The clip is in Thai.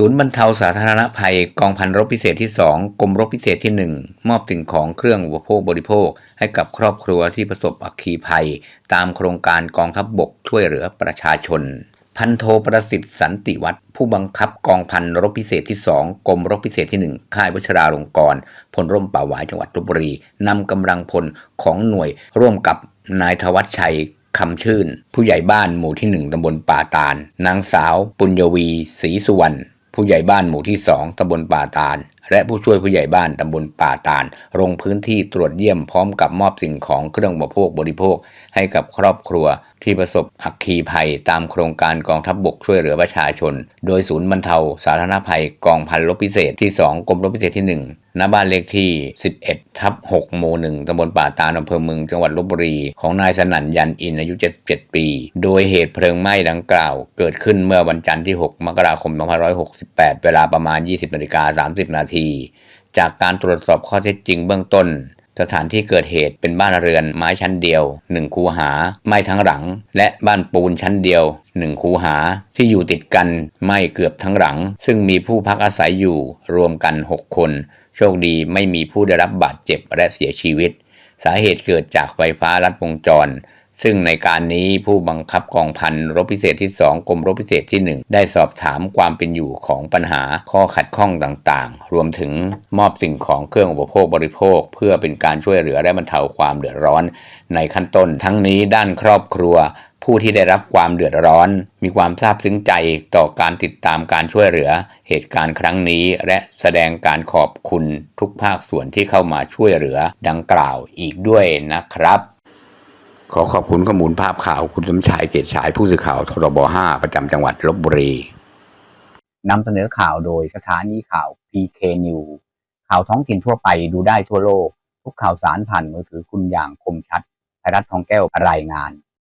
ศูนย์บรรเทาสาธารณภัยกองพันรบพิเศษที่ 2กรมรบพิเศษที่ 1 มอบสิ่งของเครื่องอุปโภคบริโภค ให้กับครอบครัวที่ประสบอัคคีภัย ตามโครงการกองทัพบบกช่วยเหลือประชาชน พันโทประสิทธิ์สันติวัฒน์ผู้บังคับกองพันรบพิเศษที่ 2กรมรบพิเศษที่ 1 ค่ายวชราลงกรณ์พลร่มป่าหวายจังหวัดลบบุรีนำกำลังพลของหน่วยร่วมกับนายธวัชชัยคำชื่น ผู้ใหญ่บ้านหมู่ที่หนึ่งตำบลป่าตาลนางสาว ปุญญวีศรีสุวรรณ ผู้ใหญ่บ้านหมู่ที่สองตำบลป่าตาล และผู้ช่วยผู้ใหญ่บ้านตำบลป่าตาลลงพื้นที่ตรวจเยี่ยมพร้อมกับมอบสิ่งของเครื่องบริโภคบริโภค ให้กับครอบครัว ที่ประสบอัคคีภัยตามโครงการกองทัพบบกช่วยเหลือประชาชน โดยศูนย์บรรเทาสาธารณภัยกองพันรบพิเศษที่ 2กรมรบพิเศษที่ 1ณบ้านเลขที่ 11 ทับ 6 หมู่ 1ตำบลป่าตาลอำเภอเมือง จังหวัดลบบุรี ของนายสนั่นยันอิน อายุ 77 ปี โดยเหตุเพลิงไหม้ดังกล่าว เกิดขึ้นเมื่อวันจันทร์ที่ 6 มกราคม 2568 เวลาประมาณ 20นาฬิกา30 นาทีจากการตรวจสอบข้อเท็จจริงเบื้องต้น สถานที่เกิดเหตุเป็นบ้านเรือนไม้ชั้นเดียว 1 คูหา ไม้ทั้งหลัง และบ้านปูนชั้นเดียว 1 คูหา ที่อยู่ติดกันไม้เกือบทั้งหลัง ซึ่งมีผู้พักอาศัยอยู่รวมกัน 6 คน โชคดีไม่มีผู้ได้รับบาดเจ็บและเสียชีวิต สาเหตุเกิดจากไฟฟ้าลัดวงจร ซึ่งในการนี้ผู้บังคับกองพันรบพิเศษที่ 2 กรมรบพิเศษที่ 1 ได้สอบถามความเป็นอยู่ของปัญหาข้อขัดข้องต่างๆ รวมถึงมอบสิ่งของเครื่องอุปโภคบริโภค เพื่อเป็นการช่วยเหลือและบรรเทาความเดือดร้อน ในขั้นต้นทั้งนี้ด้านครอบครัวผู้ที่ได้รับความเดือดร้อน มีความซาบซึ้งใจต่อการติดตามการช่วยเหลือ เหตุการณ์ครั้งนี้ และแสดงการขอบคุณทุกภาคส่วนที่เข้ามาช่วยเหลือ ดังกล่าวอีกด้วยนะครับ ขอขอบคุณข้อมูลภาพข่าวคุณสมชายเกตฉายผู้สื่อข่าวทรบ5ประจำจังหวัดลบบุรีนำเสนอข่าวโดยสถานีข่าว PK New ข่าวท้องถิ่นทั่วไปดูได้ทั่วโลก ทุกข่าวสารผ่านมือถือคุณอย่างคมชัดไพรัฐทองแก้วรายงาน